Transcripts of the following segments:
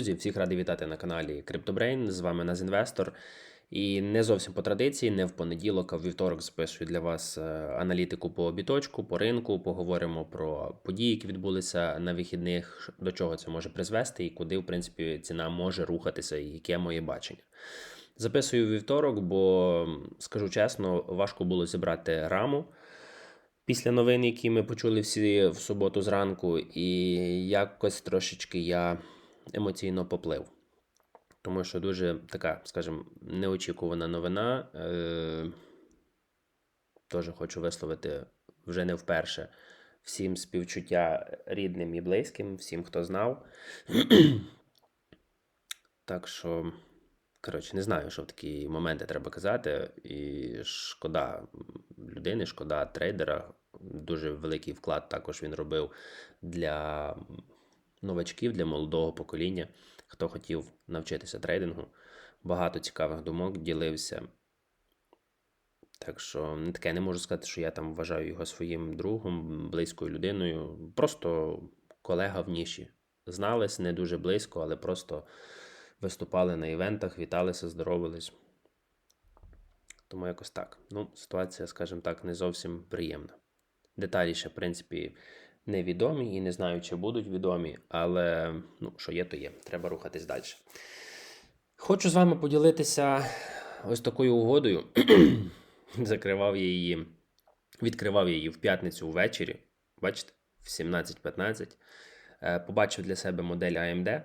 Друзі, всіх радий вітати на каналі CryptoBrain. З вами Назінвестор. І не зовсім по традиції, не в понеділок, а в вівторок записую для вас е, аналітику по біточку, по ринку. Поговоримо про події, які відбулися на вихідних, до чого це може призвести і куди, в принципі, ціна може рухатися, і яке моє бачення. Записую вівторок, бо скажу чесно, важко було зібрати раму після новин, які ми почули всі в суботу зранку, і якось трошечки я емоційно поплив. Тому що дуже така, скажімо, неочікувана новина. Е, Теж хочу висловити вже не вперше всім співчуття рідним і близьким, всім, хто знав. так що, коротше, не знаю, що в такі моменти треба казати. І шкода людини, шкода трейдера. Дуже великий вклад також він робив для новачків, для молодого покоління, хто хотів навчитися трейдингу. Багато цікавих думок ділився. Так що не таке не можу сказати, що я там вважаю його своїм другом, близькою людиною. Просто колега в ніші. Знались не дуже близько, але просто виступали на івентах, віталися, здоровились. Тому якось так. Ну, ситуація, скажімо так, не зовсім приємна. Деталі ще, в принципі, невідомі і не знаю, чи будуть відомі, але ну, що є, то є. Треба рухатись далі. Хочу з вами поділитися ось такою угодою. Закривав я її, відкривав я її в п'ятницю ввечері. Бачите, в 17.15. Е, Побачив для себе модель AMD.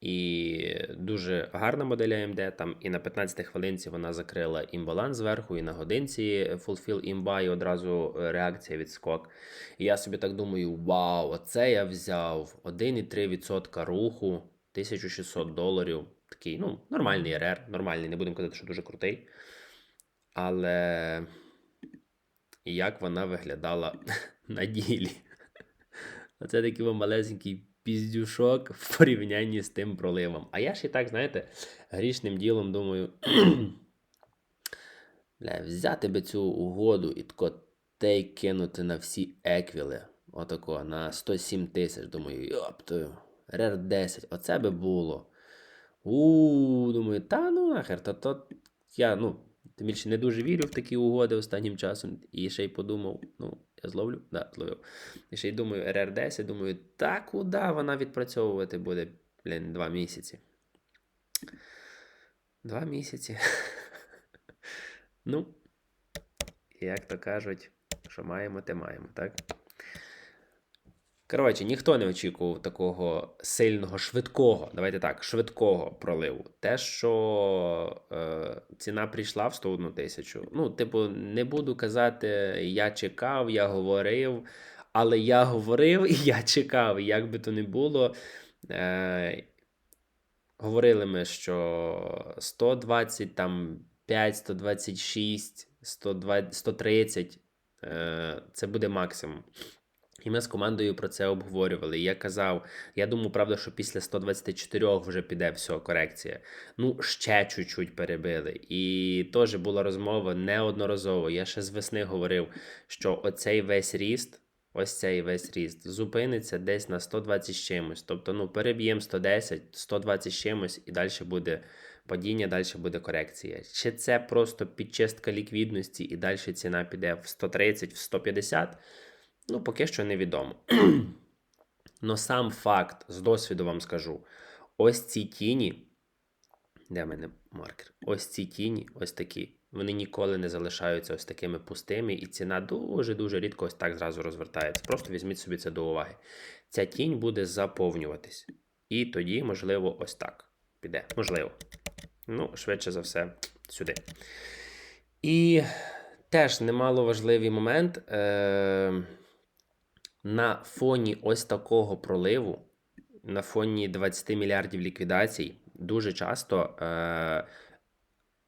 І дуже гарна модель AMD. Там і на 15 хвилинці вона закрила імбаланс зверху, і на годинці Fulfill імба, і одразу е, реакція відскок. І я собі так думаю: вау, оце я взяв 1,3% руху, 1600 доларів. Такий, ну, нормальний РР, нормальний, не будемо казати, що дуже крутий. Але як вона виглядала на ділі? Оце такий малесенький піздюшок в порівнянні з тим проливом. А я ж і так, знаєте, грішним ділом думаю, бля, взяти би цю угоду і тако тей кинути на всі еквіли. Отако, на 107 тисяч. Думаю, йоптою, РР 10, оце би було. У, думаю, та ну нахер, то, то я, ну, тим більше не дуже вірю в такі угоди останнім часом. І ще й подумав, ну, я зловлю? Да, зловив. І ще й думаю, РР10, думаю, та куди вона відпрацьовувати буде, блін, два місяці. Два місяці. ну, як то кажуть, що маємо, те маємо, так? Коротше, ніхто не очікував такого сильного, швидкого, давайте так, швидкого проливу. Те, що е, ціна прийшла в 101 тисячу. Ну, типу, не буду казати, я чекав, я говорив, але я говорив і я чекав. І як би то не було, е, говорили ми, що 120, там 5, 126, 120, 130 е, це буде максимум. І ми з командою про це обговорювали. Я казав, я думаю, правда, що після 124 вже піде все, корекція. Ну, ще чуть-чуть перебили. І теж була розмова неодноразово. Я ще з весни говорив, що оцей весь ріст, ось цей весь ріст, зупиниться десь на 120 з чимось. Тобто, ну, переб'ємо 110, 120 з чимось, і далі буде падіння, далі буде корекція. Чи це просто підчистка ліквідності, і далі ціна піде в 130, в 150? Ну, поки що невідомо. Но сам факт, з досвіду вам скажу: ось ці тіні, де в мене маркер? Ось ці тіні, ось такі, вони ніколи не залишаються ось такими пустими, і ціна дуже-дуже рідко ось так зразу розвертається. Просто візьміть собі це до уваги. Ця тінь буде заповнюватись. І тоді, можливо, ось так піде. Можливо. Ну, швидше за все, сюди. І теж немало важливий момент. Е- на фоні ось такого проливу, на фоні 20 мільярдів ліквідацій, дуже часто е,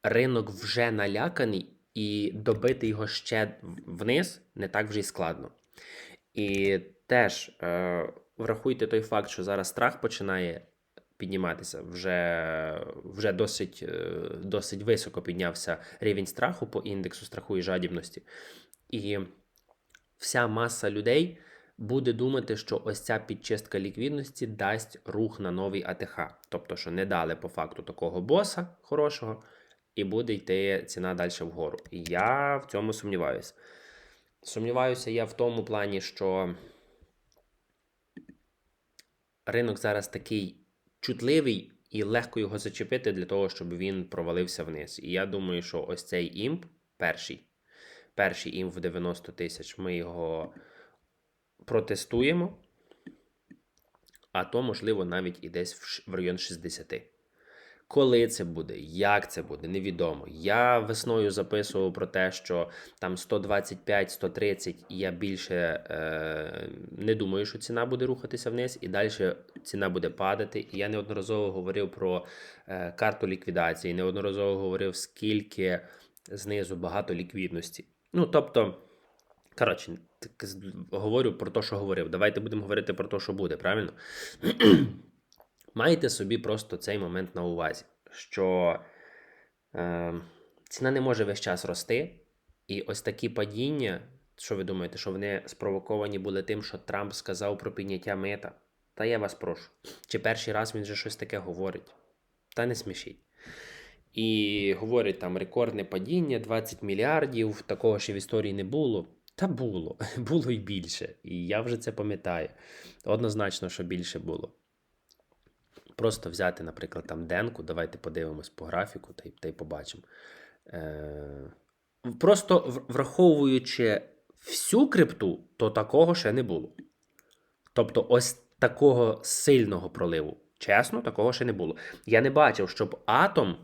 ринок вже наляканий, і добити його ще вниз не так вже й складно. І теж е, врахуйте той факт, що зараз страх починає підніматися. Вже вже досить, е, досить високо піднявся рівень страху по індексу страху і жадібності. І вся маса людей буде думати, що ось ця підчистка ліквідності дасть рух на новий АТХ. Тобто, що не дали по факту такого боса хорошого, і буде йти ціна далі вгору. І я в цьому сумніваюся. Сумніваюся я в тому плані, що ринок зараз такий чутливий і легко його зачепити для того, щоб він провалився вниз. І я думаю, що ось цей імп, перший, перший імп в 90 тисяч, ми його протестуємо, а то, можливо, навіть і десь в район 60. Коли це буде, як це буде, невідомо. Я весною записував про те, що там 125-130, і я більше е, не думаю, що ціна буде рухатися вниз, і далі ціна буде падати. І я неодноразово говорив про е, карту ліквідації, неодноразово говорив, скільки знизу багато ліквідності. Ну, тобто, коротше, так говорю про те, що говорив. Давайте будемо говорити про те, що буде, правильно? Майте собі просто цей момент на увазі, що е, ціна не може весь час рости, і ось такі падіння, що ви думаєте, що вони спровоковані були тим, що Трамп сказав про підняття мита? Та я вас прошу. Чи перший раз він вже щось таке говорить? Та не смішіть. І говорить там рекордне падіння, 20 мільярдів, такого ще в історії не було. Та було, було і більше. І я вже це пам'ятаю. Однозначно, що більше було. Просто взяти, наприклад, там денку, давайте подивимось по графіку та й, та й побачимо. Е, просто враховуючи всю крипту, то такого ще не було. Тобто, ось такого сильного проливу. Чесно, такого ще не було. Я не бачив, щоб атом,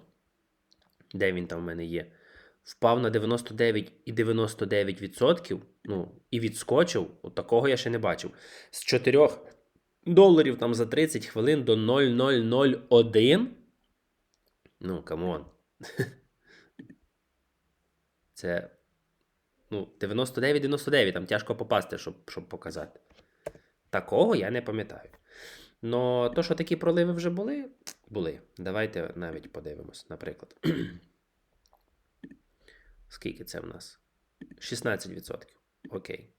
де він там в мене є, впав на 99,99%, ну, і відскочив. От такого я ще не бачив. З 4 доларів там за 30 хвилин до 0,001. Ну, камон. Це. Ну, 99,99, там тяжко попасти, щоб, щоб показати. Такого я не пам'ятаю. Но то, що такі проливи вже були, були. Давайте навіть подивимось, наприклад. Скільки це в нас? 16%. Окей.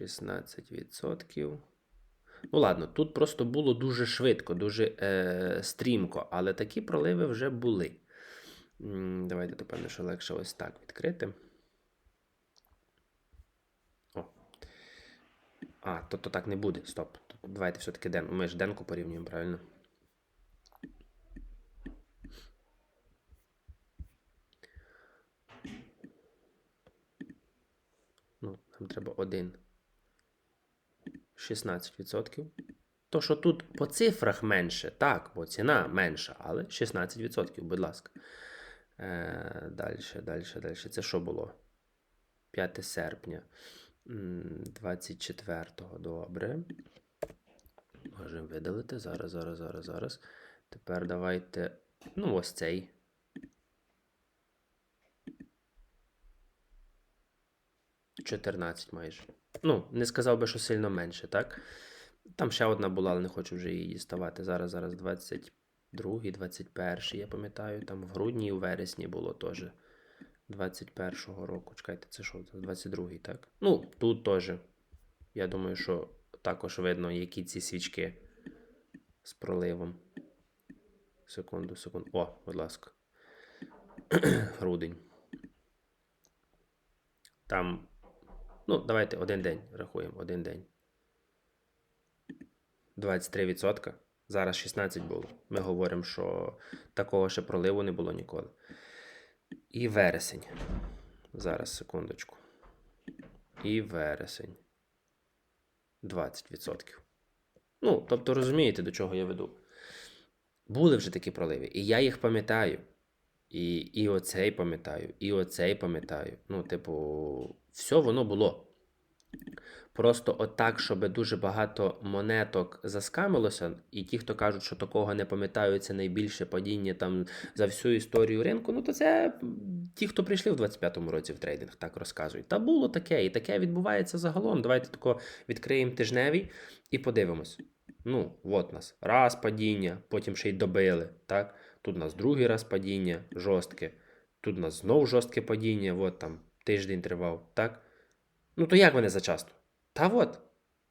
16%. Ну, ладно, тут просто було дуже швидко, дуже е, стрімко, але такі проливи вже були. Давайте, то певно, що легше ось так відкрити. О. А, то, то так не буде. Стоп. Давайте все-таки ден. Ми ж денку порівнюємо, правильно? Ну, нам треба один. 16%. То, що тут по цифрах менше, так, бо ціна менша, але 16%, будь ласка. Е, далі, далі, далі. Це що було? 5 серпня. 24-го. Добре. Можемо видалити. Зараз, зараз, зараз, зараз. Тепер давайте. Ну, ось цей. Чотирнадцять майже. Ну, не сказав би, що сильно менше, так? Там ще одна була, але не хочу вже її діставати. Зараз, зараз 22, 21, я пам'ятаю, там в грудні і в вересні було теж 21-го року. Чекайте, це що? Це 22-й, так? Ну, тут теж. Я думаю, що також видно, які ці свічки з проливом. Секунду, секунду. О, будь ласка. Грудень. Там. Ну, давайте один день рахуємо. Один день. 23%. Зараз 16 було. Ми говоримо, що такого ще проливу не було ніколи. І вересень. Зараз, секундочку. І вересень. 20%. Ну, тобто, розумієте, до чого я веду. Були вже такі проливи, і я їх пам'ятаю. І, і оцей пам'ятаю, і оцей пам'ятаю. Ну, типу, все воно було. Просто отак, щоб дуже багато монеток заскамилося, і ті, хто кажуть, що такого не пам'ятають, це найбільше падіння там за всю історію ринку, ну то це ті, хто прийшли в 25-му році в трейдинг, так розказують. Та було таке, і таке відбувається загалом. Давайте тако відкриємо тижневий і подивимось. Ну, от нас раз падіння, потім ще й добили. так? Тут у нас другий раз падіння, жорстке. Тут у нас знову жорстке падіння, от там тиждень тривав, так? Ну, то як вони зачасто? Та от,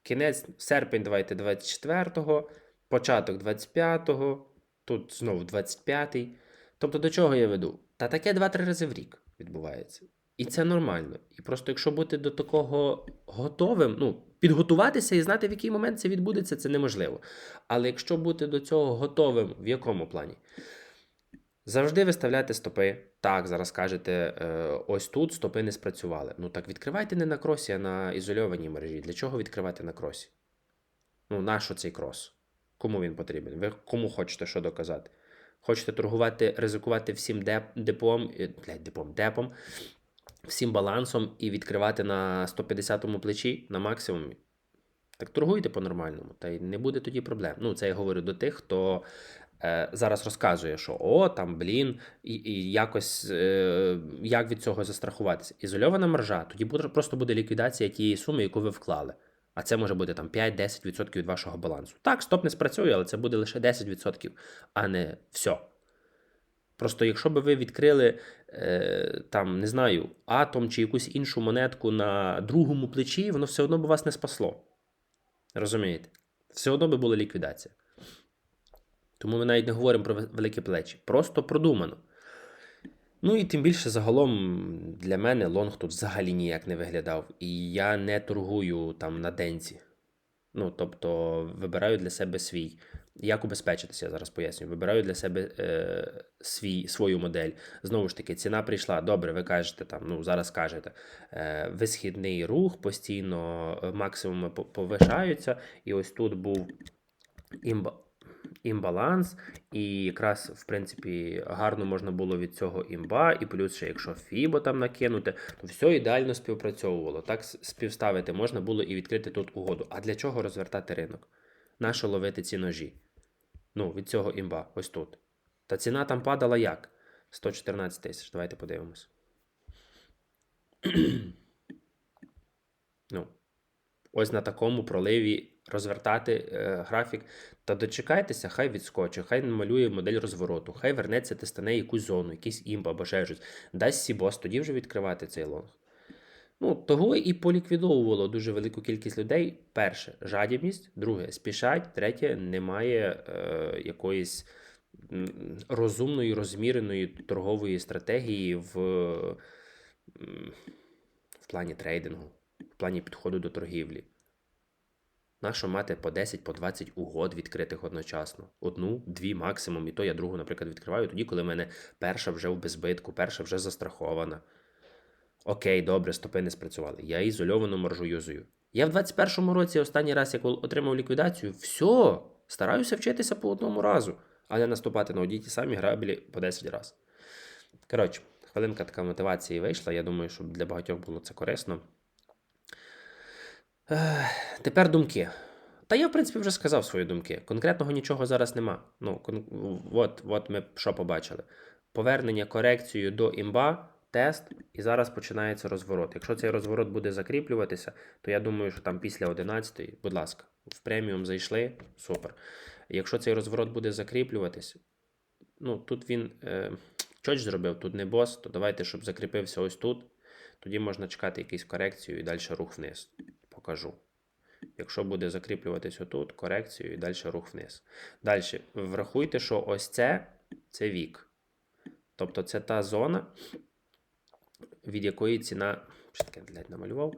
кінець серпень, давайте 24-го, початок 25-го, тут знову 25-й. Тобто до чого я веду? Та таке 2-3 рази в рік відбувається. І це нормально. І просто якщо бути до такого готовим, ну, підготуватися і знати, в який момент це відбудеться, це неможливо. Але якщо бути до цього готовим, в якому плані? Завжди виставляйте стопи. Так, зараз кажете, е, ось тут стопи не спрацювали. Ну так відкривайте не на кросі, а на ізольованій мережі. Для чого відкривати на кросі? Ну, нащо цей крос? Кому він потрібен? Ви кому хочете що доказати? Хочете торгувати, ризикувати всім деп, депом, е, депом, депом, всім балансом і відкривати на 150-му плечі на максимумі? Так торгуйте по-нормальному, та й не буде тоді проблем. Ну, це я говорю до тих, хто е, зараз розказує, що о, там, блін, і, і якось е, як від цього застрахуватися. Ізольована маржа, тоді буде, просто буде ліквідація тієї суми, яку ви вклали. А це може бути там 5-10% від вашого балансу. Так, стоп не спрацює, але це буде лише 10%, а не все. Просто якщо би ви відкрили е, там, не знаю, атом чи якусь іншу монетку на другому плечі, воно все одно б вас не спасло. Розумієте? Все одно би була ліквідація. Тому ми навіть не говоримо про великі плечі. Просто продумано. Ну і тим більше загалом для мене лонг тут взагалі ніяк не виглядав. І я не торгую там на денці. Ну, тобто, вибираю для себе свій. Як убезпечитися, я зараз поясню. Вибираю для себе е, свій, свою модель. Знову ж таки, ціна прийшла. Добре, ви кажете там, ну зараз кажете, е, висхідний рух, постійно е, максимуми повишаються. І ось тут був імба, імбаланс, і якраз, в принципі, гарно можна було від цього імба, і плюс ще якщо Фібо там накинути, то все ідеально співпрацьовувало. Так співставити можна було і відкрити тут угоду. А для чого розвертати ринок? Нащо ловити ці ножі? Ну, від цього імба, ось тут. Та ціна там падала як? 114 тисяч. Давайте подивимось. ну, ось на такому проливі розвертати е, графік. Та дочекайтеся, хай відскочить, хай намалює модель розвороту, хай вернеться, тестане якусь зону, якийсь імп або ще щось. Дасть сібос, тоді вже відкривати цей лонг. Ну, того і поліквідовувало дуже велику кількість людей. Перше, жадібність, друге, спішать, третє, немає е, якоїсь розумної, розміреної торгової стратегії в, в плані трейдингу, в плані підходу до торгівлі. Нащо мати по 10, по 20 угод відкритих одночасно? Одну, дві максимум, і то я другу, наприклад, відкриваю тоді, коли в мене перша вже в безбитку, перша вже застрахована. Окей, добре, стопи не спрацювали. Я ізольовану маржу юзую. Я в 21-му році останній раз, як отримав ліквідацію, все, стараюся вчитися по одному разу, а не наступати на одні ті самі граблі по 10 разів. Коротше, хвилинка така мотивації вийшла. Я думаю, що для багатьох було це корисно. Тепер думки. Та я, в принципі, вже сказав свої думки. Конкретного нічого зараз нема. Ну, кон... от, от ми що побачили. Повернення корекцією до імба, тест, і зараз починається розворот. Якщо цей розворот буде закріплюватися, то я думаю, що там після 11-ї, будь ласка, в преміум зайшли, супер. Якщо цей розворот буде закріплюватись, ну тут він е, чоч зробив, тут не бос, то давайте, щоб закріпився ось тут. Тоді можна чекати якусь корекцію і далі рух вниз. Покажу. Якщо буде закріплюватись отут, корекцію і далі рух вниз. Далі, врахуйте, що ось це це вік. Тобто це та зона, від якої ціна. Що таке, намалював?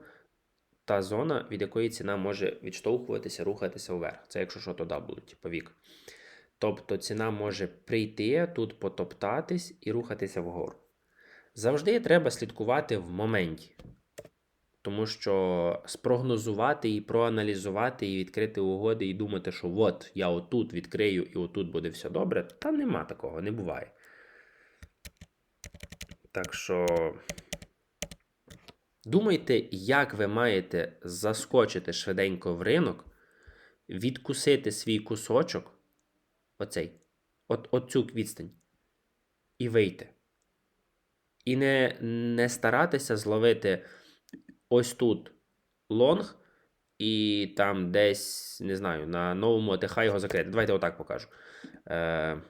Та зона, від якої ціна може відштовхуватися, рухатися вверх. Це якщо що, то W, типу вік. Тобто ціна може прийти, тут потоптатись і рухатися вгору. Завжди треба слідкувати в моменті. Тому що спрогнозувати і проаналізувати, і відкрити угоди, і думати, що от я отут відкрию і отут буде все добре, та нема такого, не буває. Так що думайте, як ви маєте заскочити швиденько в ринок, відкусити свій кусочок, оцей, от, оцю відстань, і вийти. І не, не старатися зловити ось тут лонг, і там десь, не знаю, на новому АТХ його закрити. Давайте отак покажу. Е,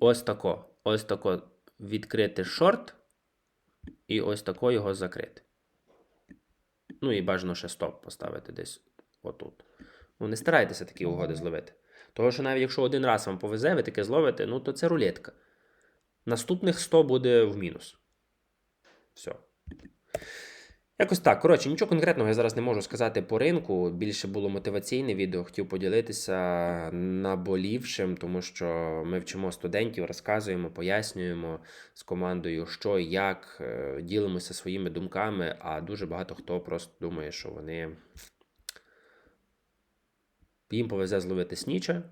ось тако. Ось тако відкрити шорт, і ось тако його закрити. Ну і бажано ще стоп поставити десь отут. Ну, не старайтеся такі угоди зловити. Тому що навіть якщо один раз вам повезе, ви таке зловите, ну то це рулетка. Наступних 100 буде в мінус. Все. Якось так. Коротше, нічого конкретного я зараз не можу сказати по ринку. Більше було мотиваційне відео. Хотів поділитися наболівшим, тому що ми вчимо студентів, розказуємо, пояснюємо з командою, що і як, е, ділимося своїми думками, а дуже багато хто просто думає, що вони їм повезе зловити сніча,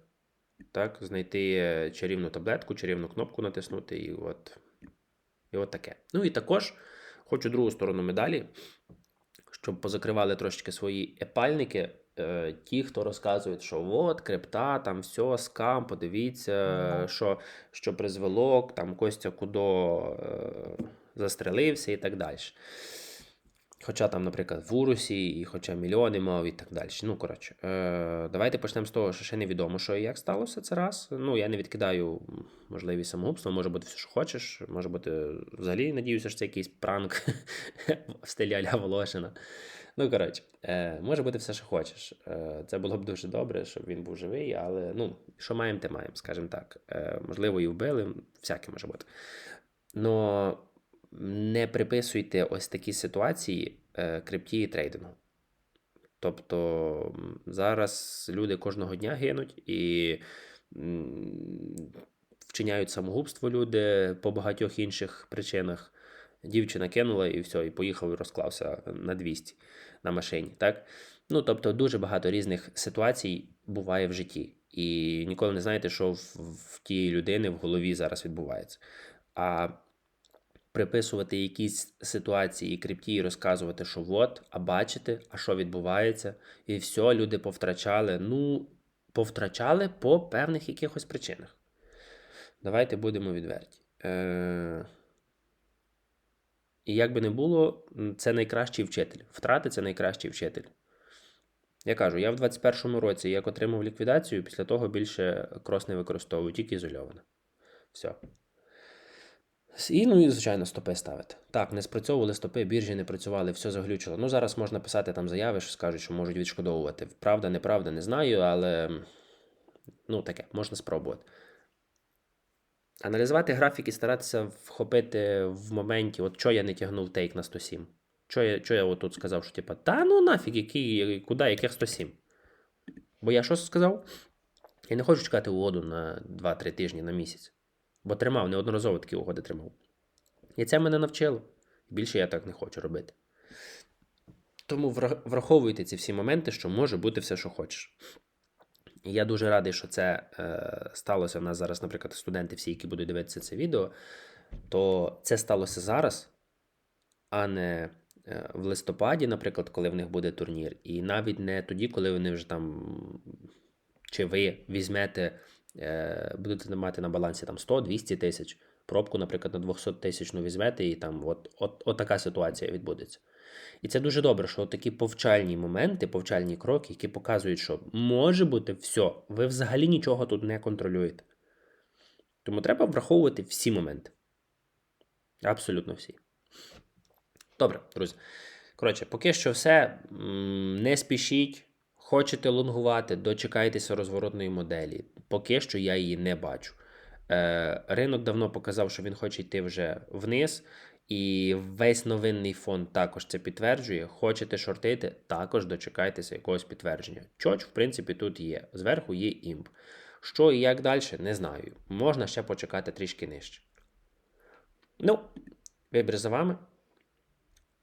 так, знайти е, чарівну таблетку, чарівну кнопку натиснути, і от, і от таке. Ну і також хочу другу сторону медалі, щоб позакривали трошечки свої епальники. е, Ті, хто розказують, що от крипта, там все, скам, подивіться, що, що призвело, там Костя Кудо е, застрелився і так далі. Хоча там, наприклад, в Урусі, і хоча мільйони мав і так далі. Ну, коротше, е, давайте почнемо з того, що ще невідомо, що і як сталося це раз. Ну, я не відкидаю можливість самогубства, може бути все, що хочеш. Може бути, взагалі, надіюся, що це якийсь пранк в стилі Аля Волошина. Ну, коротше, е, може бути все, що хочеш. Е, це було б дуже добре, щоб він був живий, але ну, що маємо, те маємо, скажімо так. Е, можливо, і вбили, всяке може бути. Но не приписуйте ось такі ситуації е, крипті і трейдингу. Тобто зараз люди кожного дня гинуть і вчиняють самогубство люди по багатьох інших причинах. Дівчина кинула і все, і поїхав і розклався на 200 на машині. Так? Ну, тобто, дуже багато різних ситуацій буває в житті. І ніколи не знаєте, що в, в тієї людини в голові зараз відбувається. А приписувати якісь ситуації крипті і розказувати, що от, а бачите, а що відбувається, і все, люди повтрачали. Ну, повтрачали по певних якихось причинах. Давайте будемо відверті. Е... І як би не було, це найкращий вчитель. Втрати це найкращий вчитель. Я кажу, я в 21-му році як отримав ліквідацію, після того більше крос не використовую, тільки ізольовано. Все. І, ну і, звичайно, стопи ставити. Так, не спрацьовували стопи, біржі не працювали, все заглючило. Ну, зараз можна писати там заяви, що скажуть, що можуть відшкодовувати. Правда, неправда, не знаю, але ну, таке, можна спробувати. Аналізувати графік і старатися вхопити в моменті, от що я не тягнув тейк на 107. Що я, що я отут сказав, що типа, та ну нафіг, який, куди, яких 107? Бо я що сказав? Я не хочу чекати угоду на 2-3 тижні на місяць. Бо тримав, неодноразово такі угоди тримав. І це мене навчило. Більше я так не хочу робити. Тому враховуйте ці всі моменти, що може бути все, що хочеш. І я дуже радий, що це е, сталося. У нас зараз, наприклад, студенти, всі, які будуть дивитися це відео, то це сталося зараз, а не е, в листопаді, наприклад, коли в них буде турнір, і навіть не тоді, коли вони вже там, чи ви візьмете, будете мати на балансі там 100-200 тисяч, пробку, наприклад, на 200 тисячну візьмете, і там от, от, от така ситуація відбудеться. І це дуже добре, що такі повчальні моменти, повчальні кроки, які показують, що може бути все, ви взагалі нічого тут не контролюєте. Тому треба враховувати всі моменти. Абсолютно всі. Добре, друзі. Коротше, поки що все. Не спішіть. Хочете лонгувати, дочекайтеся розворотної моделі. Поки що я її не бачу. Е, ринок давно показав, що він хоче йти вже вниз. І весь новинний фонд також це підтверджує. Хочете шортити, також дочекайтеся якогось підтвердження. Чоч, в принципі, тут є. Зверху є імп. Що і як далі, не знаю. Можна ще почекати трішки нижче. Ну, вибір за вами.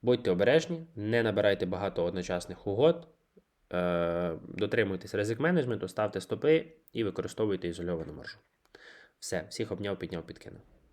Будьте обережні, не набирайте багато одночасних угод. Е, дотримуйтесь ризик менеджменту, ставте стопи і використовуйте ізольовану маржу. Все, всіх обняв, підняв, підкинув.